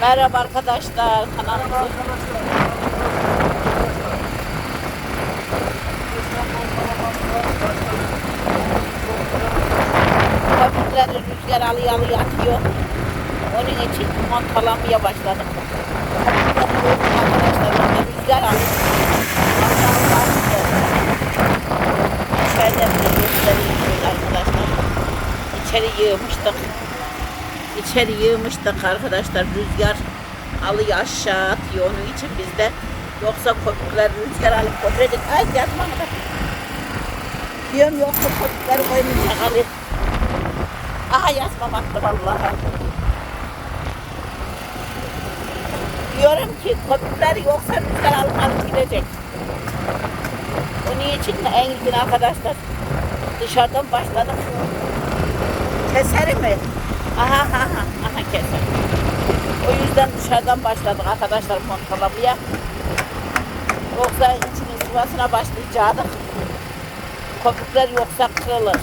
Merhaba arkadaşlar kanalımıza. Köpükleri rüzgar alıyor alıyor atıyor. Onun için montalamaya başladım. Arkadaşlar rüzgar alıyor. İçeri yığmıştık. İçeri yığmıştık arkadaşlar. Rüzgar alıyor aşağı atıyor. Onun için biz de yoksa köpükler rüzgar alıp götürecek. Ay yazma da. Diyorum yoksa köpükler koymayacak alır. Aha yazmamaktı vallahi. Diyorum ki köpükler yoksa rüzgar alıp alıp gidecek. Onun için de en ilkin arkadaşlar dışarıdan başladık. Keser mi? Aha aha aha, keser. O yüzden dışarıdan başladık arkadaşlar montalamaya. Yoksa içinin sıvasına başlayacaktık. Köpükler yoksa kırılır.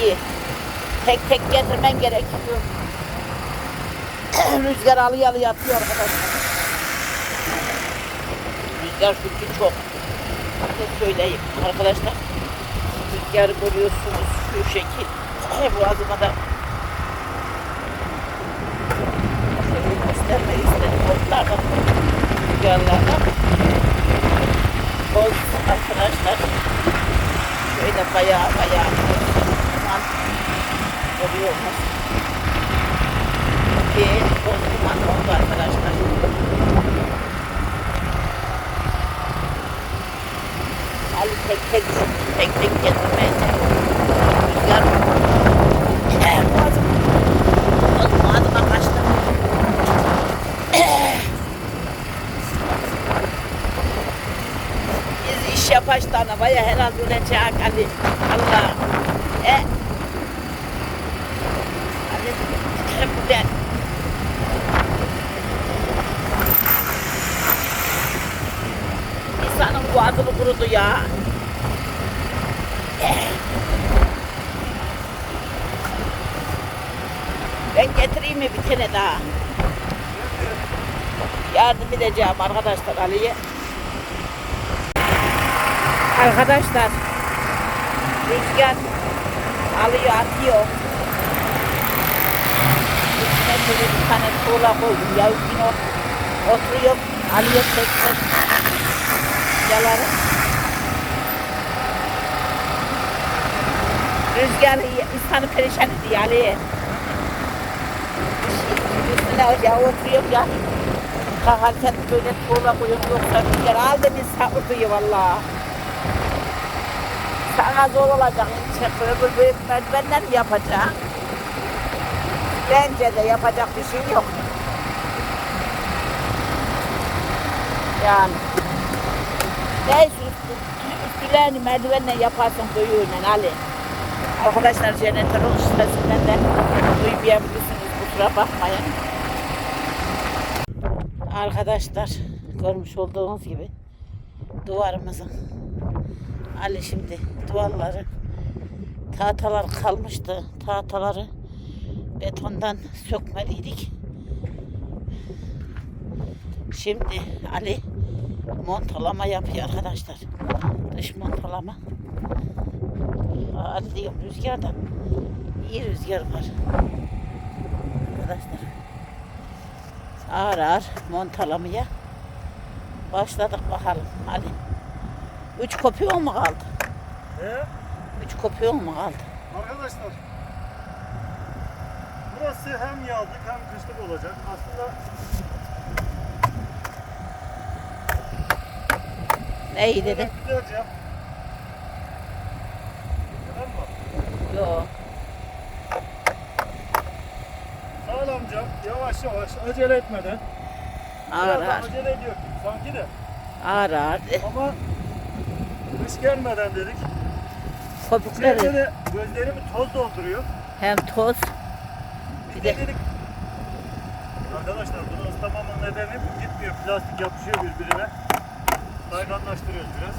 İyi. Tek tek getirmen gerekiyor. Rüzgar alıyor alıyor atıyor arkadaşlar. Rüzgar çünkü çok. Size söyleyeyim arkadaşlar. Rüzgarı görüyorsunuz şu şekil. Boğazıma da şöyle göstermek istedim. Otlardan, rüzgarlardan. Boz arkadaşlar. Şöyle bayağı bayağı duman oluyormuş. Ki boz duman arkadaşlar. Ali tek tek tek getirmeye Rüzgar Eh, boğazım boğazıma kaçtı. Biz iş yapaştığına baya herhalde ölecek Ali. Allah. E. Ali. Bu de. İnsanın boğazını kurudu ya. Ben getireyim mi bir tane daha? Yardım edeceğim arkadaşlar Ali'ye. Arkadaşlar rüzgar alıyor atıyor. İçine şöyle bir tane tuğla koydum. Ya yine oturuyor alıyor tek tek yaları. Rüzgar insanı perişan ediyor Ali. Üstüne ocağa oturuyor ya. Kalkarken böyle tuğla koyuyor yoksa rüzgar aldı bir sapırtıyor vallahi. Sana zor olacak. İşte öbür büyük merdivenden mi yapacaksın? Bence de yapacak bir şey yok. Yani. Neyse üstü, üstülerini merdivenle yaparsın kuyuyla Ali. Arkadaşlar jeneratörün sesinden de duymayabilirsiniz kusura bakmayın. Arkadaşlar görmüş olduğunuz gibi duvarımızın Ali şimdi duvarları tahtalar kalmıştı. Tahtaları betondan sökmeliydik. Şimdi Ali montalama yapıyor arkadaşlar. Dış montalama. Ali diyorum rüzgarda iyi rüzgar var. Arkadaşlar ağır ağır montalamaya başladık bakalım Ali. Üç kopyon mu kaldı? He? Üç kopyon mu kaldı? Arkadaşlar burası hem yazlık hem kışlık olacak. Aslında Neyi dedi? güzelce? Yok. Yavaş yavaş acele etmeden. Ağır ağır. acele ediyor sanki de. Ağır ağır. Ama kış gelmeden dedik. Kopukları Gözleri, gözlerimi toz dolduruyor. hem toz Biz Bir de de- dedik. Arkadaşlar bunu ıslamamın nedeni gitmiyor. Plastik yapışıyor birbirine. Kayganlaştırıyoruz biraz.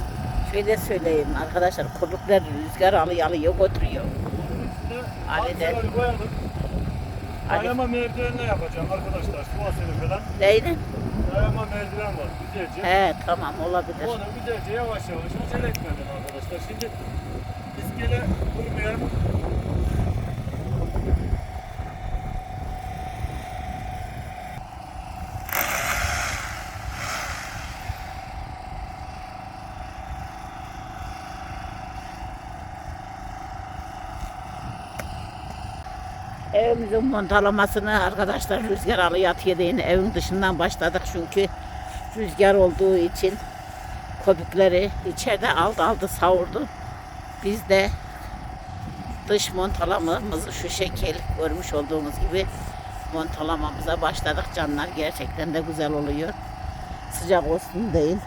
şöyle söyleyeyim arkadaşlar kopuklar rüzgar alıyor alıyor götürüyor. Ali de- koyalım. Ali. Dayama merdivenle yapacağım arkadaşlar. Su asili falan. Neyle? Dayama merdiven var güzelce. He tamam olabilir. Onu güzelce yavaş yavaş acele etmeden arkadaşlar. Şimdi iskele kurmayan Evimizin montalamasını arkadaşlar rüzgar alı yatıya değin evin dışından başladık çünkü rüzgar olduğu için köpükleri içeride aldı aldı savurdu. Biz de dış montalamamızı şu şekil görmüş olduğunuz gibi montalamamıza başladık. Canlar gerçekten de güzel oluyor. Sıcak olsun değil.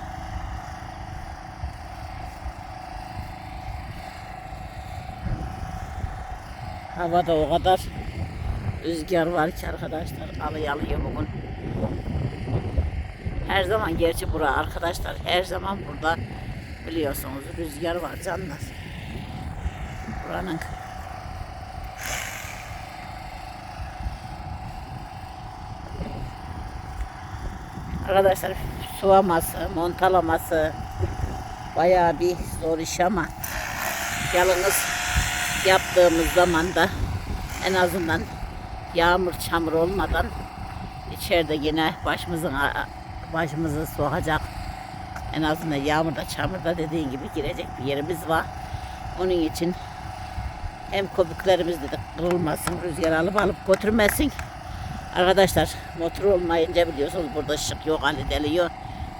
Havada o kadar rüzgar var ki arkadaşlar alıyor alıyor bugün. Her zaman gerçi bura arkadaşlar her zaman burada biliyorsunuz rüzgar var canlar. Buranın Arkadaşlar sulaması, montalaması bayağı bir zor iş ama yalnız yaptığımız zaman da en azından yağmur çamur olmadan içeride yine başımızın başımızı sokacak en azından yağmurda çamurda dediğin gibi girecek bir yerimiz var. Onun için hem köpüklerimiz de kırılmasın, rüzgar alıp alıp götürmesin. Arkadaşlar motor olmayınca biliyorsunuz burada ışık yok hani deliyor.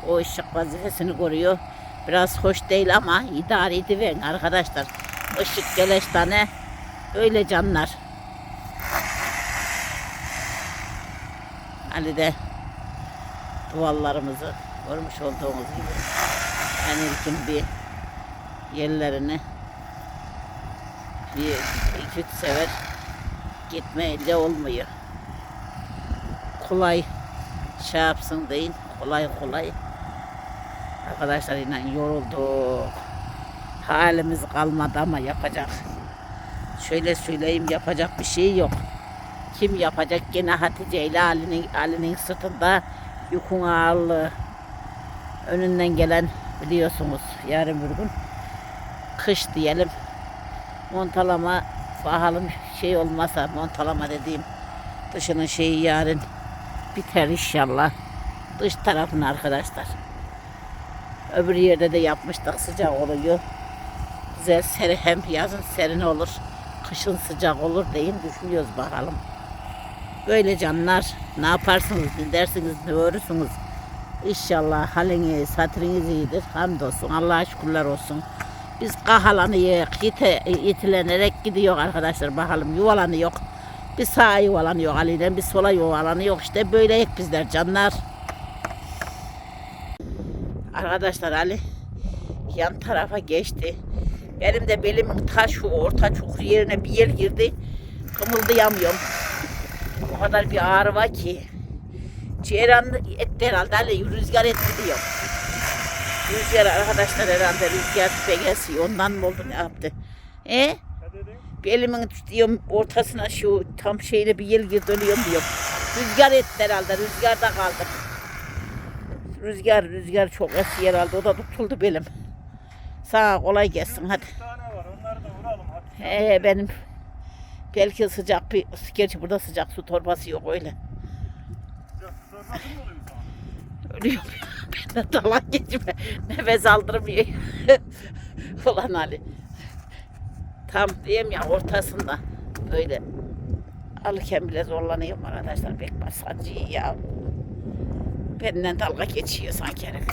O ışık vazifesini koruyor. Biraz hoş değil ama idare ediverin arkadaşlar. Işık geleş tane öyle canlar. Ali de duvarlarımızı görmüş olduğunuz gibi en ilkin bir yerlerini bir iki üç sefer gitmeyle olmuyor. Kolay şey yapsın deyin. Kolay kolay. Arkadaşlar inan yorulduk. Halimiz kalmadı ama yapacak. Şöyle söyleyeyim yapacak bir şey yok. Kim yapacak gene Hatice ile Ali'nin Ali'nin sırtında yükün ağırlığı. Önünden gelen biliyorsunuz yarın bir gün kış diyelim. Montalama bakalım şey olmasa montalama dediğim dışının şeyi yarın biter inşallah. Dış tarafını arkadaşlar. Öbür yerde de yapmıştık sıcak oluyor. Güzel seri hem yazın serin olur. Kışın sıcak olur deyin düşünüyoruz bakalım. Böyle canlar ne yaparsınız ne dersiniz ne görürsünüz. İnşallah haliniz hatırınız iyidir. Hamdolsun Allah'a şükürler olsun. Biz kahalanıyık, yite, yitilenerek gidiyor arkadaşlar bakalım yuvalanı yok. Bir sağa yuvalanıyor Ali'den bir sola yuvalanıyor işte böyleyik bizler canlar. Arkadaşlar Ali yan tarafa geçti. Benim de belimin ta şu orta çukur yerine bir yer girdi. Kımıldayamıyorum. O kadar bir ağrı var ki. Ceyran etti herhalde rüzgar etti diyor. Rüzgar arkadaşlar herhalde rüzgar pegesi ondan mı oldu ne yaptı? E? Bir elimin diyorum ortasına şu tam şeyle bir yer gir dönüyorum diyorum. Rüzgar etti herhalde. Rüzgarda kaldık. Rüzgar rüzgar çok esiyor herhalde. O da tutuldu belim. Sağ ol, kolay gelsin hadi. Bir tane var onları da vuralım hadi. Ee, benim belki sıcak bir gerçi burada sıcak su torbası yok öyle. Biraz sormasın mı oluyor? Ölüyorum. ben de dalak geçme. Nefes aldırmıyor. Ulan Ali. Tam diyeyim ya ortasında böyle alırken bile zorlanıyorum arkadaşlar. Pek basacı ya. Benden dalga geçiyor sanki herif.